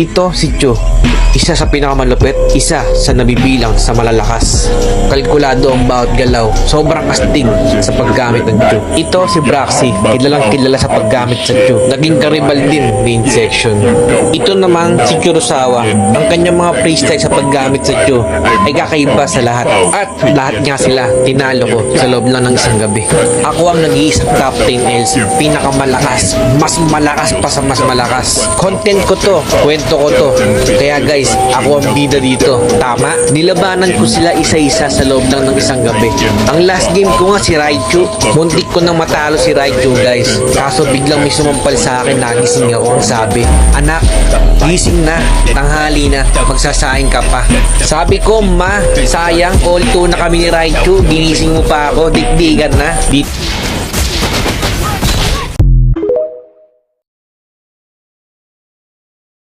Ito si Chu. Isa sa pinakamalupit, isa sa nabibilang sa malalakas. Kalkulado ang bawat galaw. Sobrang astig sa paggamit ng Chu. Ito si Braxy, kilalang kilala sa paggamit sa Chu. Naging karibal din main section. Ito naman si Kurosawa. Ang kanyang mga freestyle sa paggamit sa Chu ay kakaiba sa lahat. At lahat nga sila tinalo ko sa loob lang ng isang gabi. Ako ang nag-iisang top 10 Ls, pinakamalakas, mas malakas pa sa mas malakas. Content ko to, kwento ko to. Kaya guys, ako ang bida dito. Tama? Nilabanan ko sila isa-isa sa loob lang ng isang gabi. Ang last game ko nga si Raichu. Muntik ko nang matalo si Raichu guys. Kaso biglang may sumampal sa akin, nagising ako. Ang sabi, anak, gising na, tanghali na, magsasaing ka pa. Sabi ko, ma, sayang, all 2 na kami ni Raichu, ginising mo pa ako, dikdigan na. Di